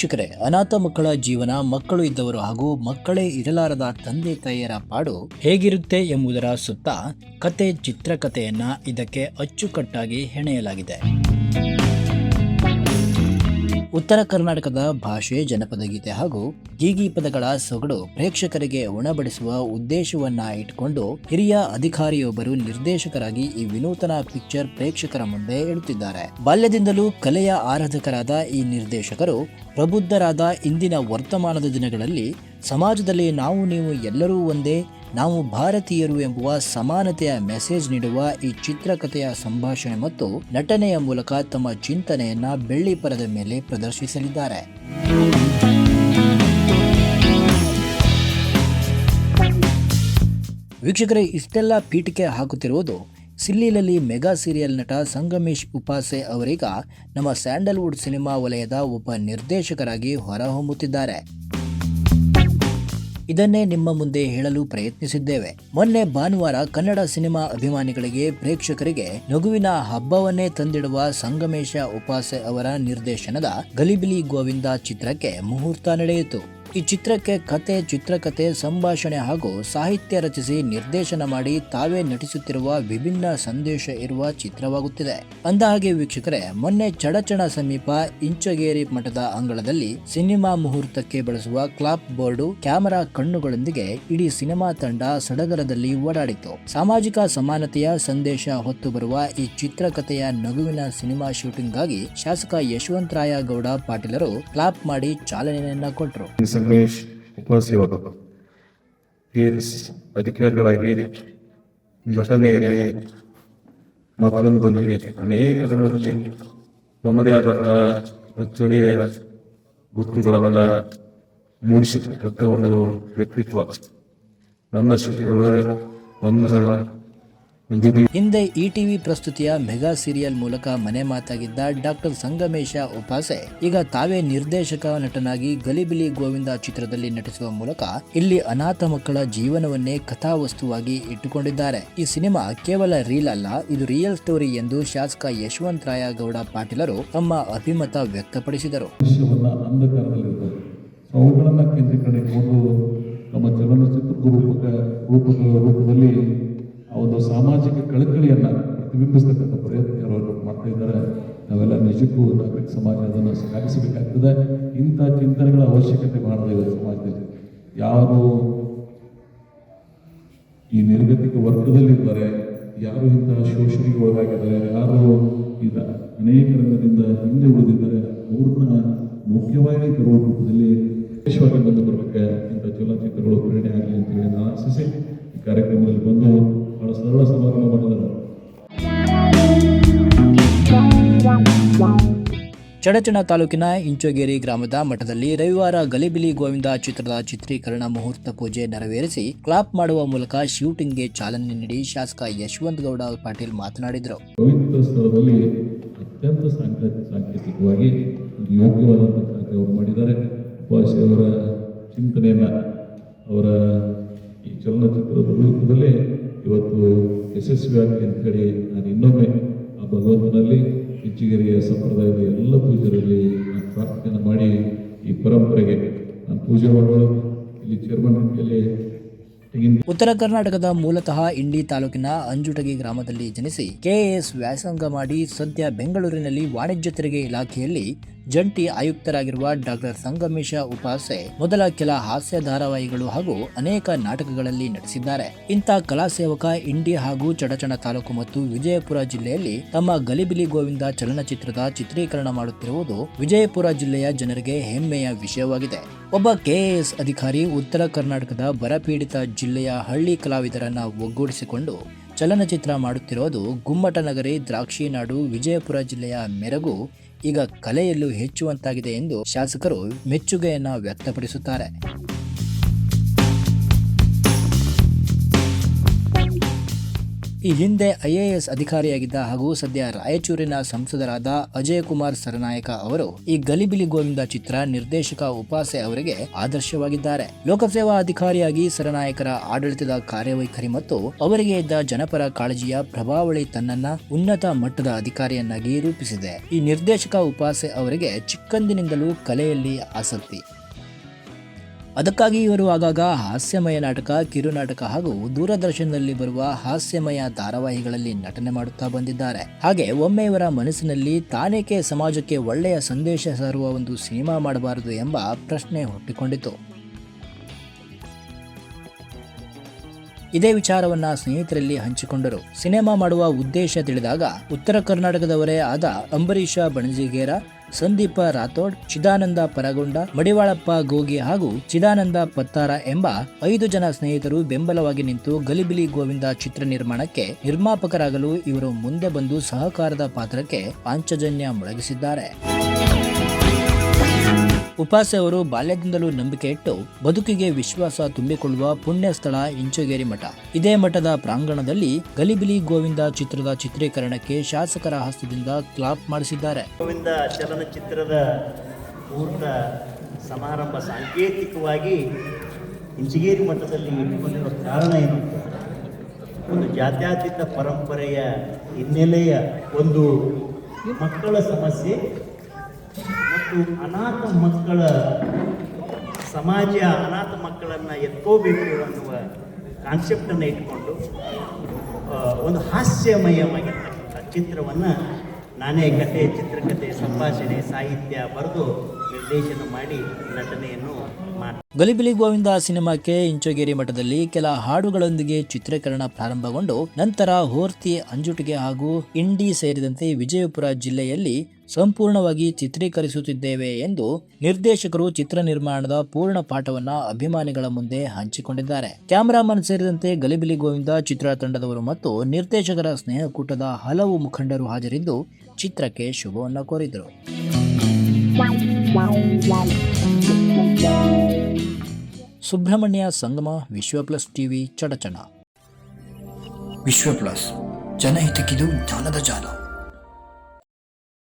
ವೀಕ್ಷಕರೇ ಅನಾಥ ಮಕ್ಕಳ ಜೀವನ, ಮಕ್ಕಳು ಇದ್ದವರು ಹಾಗೂ ಮಕ್ಕಳೇ ಇರಲಾರದ ತಂದೆ ತಾಯಿಯರ ಪಾಡು ಹೇಗಿರುತ್ತೆ ಎಂಬುದರ ಸುತ್ತ ಕತೆ ಚಿತ್ರಕಥೆಯನ್ನ ಇದಕ್ಕೆ ಅಚ್ಚುಕಟ್ಟಾಗಿ ಹೆಣೆಯಲಾಗಿದೆ. ಉತ್ತರ ಕರ್ನಾಟಕದ ಭಾಷೆ ಜನಪದ ಗೀತೆ ಹಾಗೂ ಗೀಗಿ ಪದಗಳ ಸೊಗಡು ಪ್ರೇಕ್ಷಕರಿಗೆ ಉಣಬಡಿಸುವ ಉದ್ದೇಶವನ್ನ ಇಟ್ಟುಕೊಂಡು ಹಿರಿಯ ಅಧಿಕಾರಿಯೊಬ್ಬರು ನಿರ್ದೇಶಕರಾಗಿ ಈ ವಿನೂತನ ಪಿಕ್ಚರ್ ಪ್ರೇಕ್ಷಕರ ಮುಂದೆ ಇಡುತ್ತಿದ್ದಾರೆ ಬಾಲ್ಯದಿಂದಲೂ ಕಲೆಯ ಆರಾಧಕರಾದ ಈ ನಿರ್ದೇಶಕರು ಪ್ರಬುದ್ಧರಾದ ಇಂದಿನ ವರ್ತಮಾನದ ದಿನಗಳಲ್ಲಿ ಸಮಾಜದಲ್ಲಿ ನಾವು, ನೀವು ಎಲ್ಲರೂ ಒಂದೇ ನಾವು ಭಾರತೀಯರು ಎಂಬುವ ಸಮಾನತೆಯ ಮೆಸೇಜ್ ನೀಡುವ ಈ ಚಿತ್ರಕಥೆಯ ಸಂಭಾಷಣೆ ಮತ್ತು ನಟನೆಯ ಮೂಲಕ ತಮ್ಮ ಚಿಂತನೆಯನ್ನ ಬೆಳ್ಳಿ ಪರದ ಮೇಲೆ ಪ್ರದರ್ಶಿಸಲಿದ್ದಾರೆ. ವೀಕ್ಷಕರೇ, ಇಷ್ಟೆಲ್ಲ ಪೀಠಿಕೆ ಹಾಕುತ್ತಿರುವುದು ಸಿಲ್ಲಿಲಲ್ಲಿ ಮೆಗಾ ಸೀರಿಯಲ್ ನಟ ಸಂಗಮೇಶ್ ಉಪಾಸೆ ಅವರೀಗ ನಮ್ಮ ಸ್ಯಾಂಡಲ್ವುಡ್ ಸಿನಿಮಾ ವಲಯದ ಒಬ್ಬ ನಿರ್ದೇಶಕರಾಗಿ ಹೊರಹೊಮ್ಮುತ್ತಿದ್ದಾರೆ. ಇದನ್ನೇ ನಿಮ್ಮ ಮುಂದೆ ಹೇಳಲು ಪ್ರಯತ್ನಿಸಿದ್ದೇವೆ. ಮೊನ್ನೆ ಭಾನುವಾರ ಕನ್ನಡ ಸಿನಿಮಾ ಅಭಿಮಾನಿಗಳಿಗೆ ಪ್ರೇಕ್ಷಕರಿಗೆ ನಗುವಿನ ಹಬ್ಬವನ್ನೇ ತಂದಿಡುವ ಸಂಗಮೇಶ ಉಪಾಸೆ ಅವರ ನಿರ್ದೇಶನದ ಗಲಿಬಿಲಿ ಗೋವಿಂದ ಚಿತ್ರಕ್ಕೆ ಮುಹೂರ್ತ ನಡೆಯಿತು. ಈ ಚಿತ್ರಕ್ಕೆ ಕತೆ ಚಿತ್ರಕಥೆ ಸಂಭಾಷಣೆ ಹಾಗೂ ಸಾಹಿತ್ಯ ರಚಿಸಿ ನಿರ್ದೇಶನ ಮಾಡಿ ತಾವೇ ನಟಿಸುತ್ತಿರುವ ವಿಭಿನ್ನ ಸಂದೇಶ ಇರುವ ಚಿತ್ರವಾಗುತ್ತಿದೆ. ಅಂದಹಾಗೆ ವೀಕ್ಷಕರೇ, ಮೊನ್ನೆ ಚಡಚಣ ಸಮೀಪ ಇಂಚಗೇರಿ ಮಠದ ಅಂಗಳದಲ್ಲಿ ಸಿನಿಮಾ ಮುಹೂರ್ತಕ್ಕೆ ಬಳಸುವ ಕ್ಲಾಪ್ ಬೋರ್ಡು, ಕ್ಯಾಮೆರಾ ಕಣ್ಣುಗಳೊಂದಿಗೆ ಇಡೀ ಸಿನಿಮಾ ತಂಡ ಸಡಗರದಲ್ಲಿ ಓಡಾಡಿತು ಸಾಮಾಜಿಕ ಸಮಾನತೆಯ ಸಂದೇಶ ಹೊತ್ತು ಬರುವ ಈ ಚಿತ್ರಕಥೆಯ ನಗುವಿನ ಸಿನಿಮಾ ಶೂಟಿಂಗ್ಗಾಗಿ ಶಾಸಕ ಯಶವಂತರಾಯ ಗೌಡ ಪಾಟೀಲರು ಕ್ಲಾಪ್ ಮಾಡಿ ಚಾಲನೆಯನ್ನ ಕೊಟ್ಟರು English was Europe. He is educated by Egypt, Jotaniere, Mapalan Gunjit, and Egg, Mamadiya, Victoria, Gutundravala, Munship, Victor, Victor, Victor, Victor, Victor, Victor, Victor, ಹಿಂದೆ ಈ ಟಿವಿ ಪ್ರಸ್ತುತಿಯ ಮೆಗಾ ಸೀರಿಯಲ್ ಮೂಲಕ ಮನೆ ಮಾತಾಗಿದ್ದ ಡಾಕ್ಟರ್ ಸಂಗಮೇಶ ಉಪಾಸೆ, ಈಗ ತಾವೇ ನಿರ್ದೇಶಕ ನಟನಾಗಿ ಗಲಿಬಿಲಿ ಗೋವಿಂದ ಚಿತ್ರದಲ್ಲಿ ನಟಿಸುವ ಮೂಲಕ ಇಲ್ಲಿ ಅನಾಥ ಮಕ್ಕಳ ಜೀವನವನ್ನೇ ಕಥಾವಸ್ತುವಾಗಿ ಇಟ್ಟುಕೊಂಡಿದ್ದಾರೆ. ಈ ಸಿನಿಮಾ ಕೇವಲ ರೀಲ್ ಅಲ್ಲ, ಇದು ರಿಯಲ್ ಸ್ಟೋರಿ ಎಂದು ಶಾಸಕ ಯಶವಂತರಾಯ ರಾಯಗೌಡ ಪಾಟೀಲರು ತಮ್ಮ ಅಭಿಮತ ವ್ಯಕ್ತಪಡಿಸಿದರು. ನಮ್ಮ ಚಲನಚಿತ್ರ ರೂಪದಲ್ಲಿ ಆ ಸಾಮಾಜಿಕ ಕಳಕಳಿಯನ್ನ ಪ್ರತಿಬಿಂಬಿಸ್ತಕ್ಕಂಥ ಪ್ರಯತ್ನ ಯಾರು ಮಾಡ್ತಾ ಇದ್ದಾರೆ. ನಾವೆಲ್ಲ ನಿಜಕ್ಕೂ ನಾಗರಿಕ ಸಮಾಜ ಅದನ್ನು ಸಾಗಿಸಬೇಕಾಗ್ತದೆ. ಇಂಥ ಚಿಂತನೆಗಳ ಅವಶ್ಯಕತೆ ಬಹಳ ಇದೆ ಸಮಾಜದಲ್ಲಿ. ಯಾರು ಈ ನಿರ್ಗತಿಕ ವರ್ಗದಲ್ಲಿದ್ದಾರೆ, ಯಾರು ಇಂತಹ ಶೋಷಣೆಗೆ ಒಳಗಾಗಿದ್ದಾರೆ ಯಾರು ಈಗ ಅನೇಕ ರಂಗದಿಂದ ಹಿಂದೆ ಉಳಿದಿದ್ದಾರೆ, ಅವ್ರನ್ನ ಮುಖ್ಯವಾಗಿ ತರುವ ರೂಪದಲ್ಲಿ ವಿಶೇಷವಾಗಿ ಬಂದು ಬರಬೇಕು ಇಂಥ ಚಲನಚಿತ್ರಗಳು ಪ್ರೇರಣೆ ಆಗಲಿ ಅಂತೇಳಿ ನಾನು ಆಶಿಸಿ ಕಾರ್ಯಕ್ರಮದಲ್ಲಿ ಬಂದು ಬಹಳ ಸರಳ ಸಮಾರಂಭ ಮಾಡಿದರು. ಚಡಚಣ ತಾಲೂಕಿನ ಇಂಚೋಗೇರಿ ಗ್ರಾಮದ ಮಠದಲ್ಲಿ ರವಿವಾರ ಗಲಿಬಿಲಿ ಗೋವಿಂದ ಚಿತ್ರದ ಚಿತ್ರೀಕರಣ ಮುಹೂರ್ತ ಪೂಜೆ ನೆರವೇರಿಸಿ ಕ್ಲಾಪ್ ಮಾಡುವ ಮೂಲಕ ಶೂಟಿಂಗ್ಗೆ ಚಾಲನೆ ನೀಡಿ ಶಾಸಕ ಯಶವಂತ ಗೌಡ ಪಾಟೀಲ್ ಮಾತನಾಡಿದರು. ಪವಿತ್ರ ಸ್ಥಳದಲ್ಲಿ ಅತ್ಯಂತ ಸಾಂಕೇತಿಕ ಸಾಂಕೇತಿಕವಾಗಿ ಯೋಗ್ಯವಾದಂತಹ ಕಾರ್ಯವನ್ನು ಮಾಡಿದ್ದಾರೆ. ಉಪಾಸಿ ಅವರ ಚಿಂತನೆಯನ್ನ ಅವರ ಈ ಚಲನಚಿತ್ರದ ರೂಪದಲ್ಲೇ ಇವತ್ತು ಯಶಸ್ವಿಯಾಗಿ ಅಂತ ಹೇಳಿ ನಾನು ಇನ್ನೊಮ್ಮೆ ಆ ಭಗವಂತನಲ್ಲಿ ಹೆಚ್ಚಿಗೆರೆಯ ಸಂಪ್ರದಾಯದ ಎಲ್ಲ ಪೂಜೆಯಲ್ಲಿ ನಾನು ಪ್ರಾರ್ಥನೆಯನ್ನು ಮಾಡಿ ಈ ಪರಂಪರೆಗೆ ನಾನು ಪೂಜೆ ಮಾಡೋಳು ಇಲ್ಲಿ ಚೇರ್ಮನ್ ಮೇಲೆ ಉತ್ತರ ಕರ್ನಾಟಕದ ಮೂಲತಃ ಇಂಡಿ ತಾಲೂಕಿನ ಅಂಜುಟಗಿ ಗ್ರಾಮದಲ್ಲಿ ಜನಿಸಿ ಕೆಎಎಸ್ ವ್ಯಾಸಂಗ ಮಾಡಿ ಸದ್ಯ ಬೆಂಗಳೂರಿನಲ್ಲಿ ವಾಣಿಜ್ಯ ತೆರಿಗೆ ಇಲಾಖೆಯಲ್ಲಿ ಜಂಟಿ ಆಯುಕ್ತರಾಗಿರುವ ಡಾಕ್ಟರ್ ಸಂಗಮೇಶ ಉಪಾಸೆ ಮೊದಲ ಕೆಲ ಹಾಸ್ಯ ಧಾರಾವಾಹಿಗಳು ಹಾಗೂ ಅನೇಕ ನಾಟಕಗಳಲ್ಲಿ ನಟಿಸಿದ್ದಾರೆ. ಇಂಥ ಕಲಾ ಸೇವಕ ಇಂಡಿ ಹಾಗೂ ಚಡಚಣ ತಾಲೂಕು ಮತ್ತು ವಿಜಯಪುರ ಜಿಲ್ಲೆಯಲ್ಲಿ ತಮ್ಮ ಗಲಿಬಿಲಿ ಗೋವಿಂದ ಚಲನಚಿತ್ರದ ಚಿತ್ರೀಕರಣ ಮಾಡುತ್ತಿರುವುದು ವಿಜಯಪುರ ಜಿಲ್ಲೆಯ ಜನರಿಗೆ ಹೆಮ್ಮೆಯ ವಿಷಯವಾಗಿದೆ. ಒಬ್ಬ ಕೆಎಎಸ್ ಅಧಿಕಾರಿ ಉತ್ತರ ಕರ್ನಾಟಕದ ಬರಪೀಡಿತ ಜಿಲ್ಲೆಯ ಹಳ್ಳಿ ಕಲಾವಿದರನ್ನ ಒಗ್ಗೂಡಿಸಿಕೊಂಡು ಚಲನಚಿತ್ರ ಮಾಡುತ್ತಿರೋದು ಗುಮ್ಮಟನಗರಿ ದ್ರಾಕ್ಷಿನಾಡು ವಿಜಯಪುರ ಜಿಲ್ಲೆಯ ಮೆರಗು. ಈಗ ಕಲೆಯಲ್ಲೂ ಹೆಚ್ಚುವಂತಾಗಿದೆ ಎಂದು ಶಾಸಕರು ಮೆಚ್ಚುಗೆಯನ್ನು ವ್ಯಕ್ತಪಡಿಸುತ್ತಾರೆ. ಈ ಹಿಂದೆ ಐ ಎ ಎಸ್ ಅಧಿಕಾರಿಯಾಗಿದ್ದ ಹಾಗೂ ಸದ್ಯ ರಾಯಚೂರಿನ ಸಂಸದರಾದ ಅಜಯ್ ಕುಮಾರ್ ಸರನಾಯಕ ಅವರು ಈ ಗಲಿಬಿಲಿ ಗೋವಿಂದ ಚಿತ್ರ ನಿರ್ದೇಶಕ ಉಪಾಸೆ ಅವರಿಗೆ ಆದರ್ಶವಾಗಿದ್ದಾರೆ. ಲೋಕಸೇವಾ ಅಧಿಕಾರಿಯಾಗಿ ಸರನಾಯಕರ ಆಡಳಿತದ ಕಾರ್ಯವೈಖರಿ ಮತ್ತು ಅವರಿಗೆ ಇದ್ದ ಜನಪರ ಕಾಳಜಿಯ ಪ್ರಭಾವಳಿ ತನ್ನನ್ನ ಉನ್ನತ ಮಟ್ಟದ ಅಧಿಕಾರಿಯನ್ನಾಗಿ ರೂಪಿಸಿದೆ. ಈ ನಿರ್ದೇಶಕ ಉಪಾಸೆ ಅವರಿಗೆ ಚಿಕ್ಕಂದಿನಿಂದಲೂ ಕಲೆಯಲ್ಲಿ ಆಸಕ್ತಿ. ಅದಕ್ಕಾಗಿ ಇವರು ಆಗಾಗ ಹಾಸ್ಯಮಯ ನಾಟಕ, ಕಿರುನಾಟಕ ಹಾಗೂ ದೂರದರ್ಶನದಲ್ಲಿ ಬರುವ ಹಾಸ್ಯಮಯ ಧಾರಾವಾಹಿಗಳಲ್ಲಿ ನಟನೆ ಮಾಡುತ್ತಾ ಬಂದಿದ್ದಾರೆ. ಹಾಗೆ ಒಮ್ಮೆ ಇವರ ಮನಸ್ಸಿನಲ್ಲಿ ತಾನೇಕೆ ಸಮಾಜಕ್ಕೆ ಒಳ್ಳೆಯ ಸಂದೇಶ ಸಾರುವ ಒಂದು ಸಿನಿಮಾ ಮಾಡಬಾರದು ಎಂಬ ಪ್ರಶ್ನೆ ಹುಟ್ಟಿಕೊಂಡಿತು. ಇದೇ ವಿಚಾರವನ್ನ ಸ್ನೇಹಿತರಲ್ಲಿ ಹಂಚಿಕೊಂಡರು. ಸಿನಿಮಾ ಮಾಡುವ ಉದ್ದೇಶ ತಿಳಿದಾಗ ಉತ್ತರ ಕರ್ನಾಟಕದವರೇ ಆದ ಅಂಬರೀಷ ಬಣಜಿಗೇರ, ಸಂದೀಪ ರಾಥೋಡ್, ಚಿದಾನಂದ ಪರಗೊಂಡ, ಮಡಿವಾಳಪ್ಪ ಗೋಗಿ ಹಾಗೂ ಚಿದಾನಂದ ಪತ್ತಾರ ಎಂಬ ಐದು ಜನ ಸ್ನೇಹಿತರು ಬೆಂಬಲವಾಗಿ ನಿಂತು ಗಲಿಬಿಲಿ ಗೋವಿಂದ ಚಿತ್ರ ನಿರ್ಮಾಣಕ್ಕೆ ನಿರ್ಮಾಪಕರಾಗಲು ಇವರು ಮುಂದೆ ಬಂದು ಸಹಕಾರದ ಪಾತ್ರಕ್ಕೆ ಪಾಂಚಜನ್ಯ ಮೊಳಗಿಸಿದ್ದಾರೆ. ಉಪಾಸೆ ಅವರು ಬಾಲ್ಯದಿಂದಲೂ ನಂಬಿಕೆ ಇಟ್ಟು ಬದುಕಿಗೆ ವಿಶ್ವಾಸ ತುಂಬಿಕೊಳ್ಳುವ ಪುಣ್ಯ ಸ್ಥಳ ಇಂಚಗೇರಿ ಮಠ. ಇದೇ ಮಠದ ಪ್ರಾಂಗಣದಲ್ಲಿ ಗಲಿಬಿಲಿ ಗೋವಿಂದ ಚಿತ್ರದ ಚಿತ್ರೀಕರಣಕ್ಕೆ ಶಾಸಕರ ಹಸ್ತದಿಂದ ಕ್ಲಾಪ್ ಮಾಡಿಸಿದ್ದಾರೆ. ಗೋವಿಂದ ಚಲನಚಿತ್ರದ ಪೂರ್ಣ ಸಮಾರಂಭ ಸಾಂಕೇತಿಕವಾಗಿ ಇಂಚಿಗೇರಿ ಮಠದಲ್ಲಿ ಇಟ್ಟುಕೊಂಡಿರೋ ಕಾರಣ ಏನು? ಒಂದು ಜಾತ್ಯಾತೀತ ಪರಂಪರೆಯ ಹಿನ್ನೆಲೆಯ ಒಂದು ಮಕ್ಕಳ ಸಮಸ್ಯೆ ಅನಾಥ ಮಕ್ಕಳ ಸಮಾಜ ಅನಾಥ ಮಕ್ಕಳನ್ನು ಎತ್ಕೋಬೇಕು ಅನ್ನುವ ಕಾನ್ಸೆಪ್ಟನ್ನು ಇಟ್ಕೊಂಡು ಒಂದು ಹಾಸ್ಯಮಯವಾಗಿರ್ತಕ್ಕಂಥ ಚಿತ್ರವನ್ನು ನಾನೇ ಕತೆ ಚಿತ್ರಕಥೆ, ಸಂಭಾಷಣೆ, ಸಾಹಿತ್ಯ ಬರೆದು ನಿರ್ದೇಶನ ಮಾಡಿ ನಟನೆಯನ್ನು ಗಲಿಬಿಲಿ ಗೋವಿಂದ ಸಿನಿಮಾಕ್ಕೆ ಇಂಚಗೇರಿ ಮಠದಲ್ಲಿ ಕೆಲ ಹಾಡುಗಳೊಂದಿಗೆ ಚಿತ್ರೀಕರಣ ಪ್ರಾರಂಭಗೊಂಡು, ನಂತರ ಹೋರ್ತಿ, ಅಂಜುಟಿಗೆ ಹಾಗೂ ಇಂಡಿ ಸೇರಿದಂತೆ ವಿಜಯಪುರ ಜಿಲ್ಲೆಯಲ್ಲಿ ಸಂಪೂರ್ಣವಾಗಿ ಚಿತ್ರೀಕರಿಸುತ್ತಿದ್ದೇವೆ ಎಂದು ನಿರ್ದೇಶಕರು ಚಿತ್ರ ನಿರ್ಮಾಣದ ಪೂರ್ಣ ಪಾಠವನ್ನ ಅಭಿಮಾನಿಗಳ ಮುಂದೆ ಹಂಚಿಕೊಂಡಿದ್ದಾರೆ. ಕ್ಯಾಮರಾಮನ್ ಸೇರಿದಂತೆ ಗಲಿಬಿಲಿ ಗೋವಿಂದ ಚಿತ್ರತಂಡದವರು ಮತ್ತು ನಿರ್ದೇಶಕರ ಸ್ನೇಹಕೂಟದ ಹಲವು ಮುಖಂಡರು ಹಾಜರಿದ್ದು ಚಿತ್ರಕ್ಕೆ ಶುಭವನ್ನು ಕೋರಿದರು. ಸುಬ್ರಹ್ಮಣ್ಯ ಸಂಗಮ, ವಿಶ್ವ ಪ್ಲಸ್ ಟಿವಿ, ಚಡಚಣ. ವಿಶ್ವ ಪ್ಲಸ್. ಜನಹಿತಕ್ಕಿದು ಜಾಲದ ಜಾಲ.